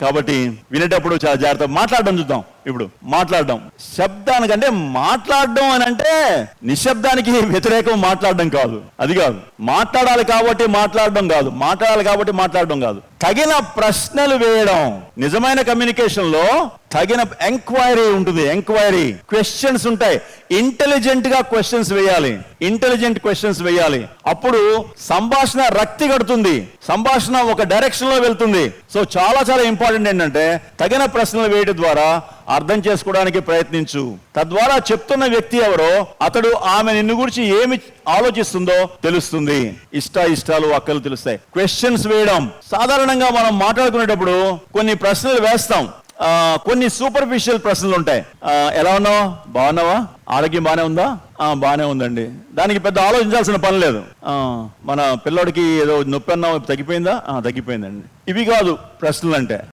కాబట్టి వినేటప్పుడు చాలా జాగ్రత్త మాట్లాడడం చూద్దాం. ఇప్పుడు మాట్లాడడం. శబ్దానికంటే మాట్లాడడం అని అంటే నిశ్శబ్దానికి వ్యతిరేకం మాట్లాడడం కాదు. అది కాదు. మాట్లాడాలి కాబట్టి మాట్లాడడం కాదు. మాట్లాడాలి కాబట్టి మాట్లాడడం కాదు. తగిన ప్రశ్నలు వేయడం. నిజమైన కమ్యూనికేషన్లో తగిన ఎంక్వైరీ ఉంటుంది. ఎంక్వైరీ. క్వశ్చన్స్ ఉంటాయి. ఇంటెలిజెంట్గా క్వశ్చన్స్ వేయాలి. ఇంటెలిజెంట్ క్వశ్చన్స్ వేయాలి. అప్పుడు సంభాషణ రక్తి కడుతుంది. సంభాషణ ఒక డైరెక్షన్లో వెళ్తుంది. సో చాలా చాలా ఇంపార్టెంట్ ఏంటంటే తగిన ప్రశ్నలు వేయడం ద్వారా అర్థం చేసుకోవడానికి ప్రయత్నించు. తద్వారా చెప్తున్న వ్యక్తి ఎవరో అతడు ఆమె నిన్ను గురించి ఏమి ఆలోచిస్తుందో తెలుస్తుంది. ఇష్ట ఇష్టాలు అక్కలు తెలుస్తాయి. క్వశ్చన్స్ వేయడం. సాధారణంగా మనం మాట్లాడుకునేటప్పుడు కొన్ని ప్రశ్నలు వేస్తాం. కొన్ని సూపర్ఫిషియల్ ప్రశ్నలు ఉంటాయి. ఎలా ఉన్నావు? బాగున్నావా? ఆరోగ్యం బాగానే ఉందా? ఆ, బాగానే ఉందండి. దానికి పెద్ద ఆలోచించాల్సిన పని లేదు. మన పిల్లోడికి ఏదో నొప్పి అన్నావు తగ్గిపోయిందా? తగ్గిపోయిందండి. ఇవి కాదు ప్రశ్నలు అంటే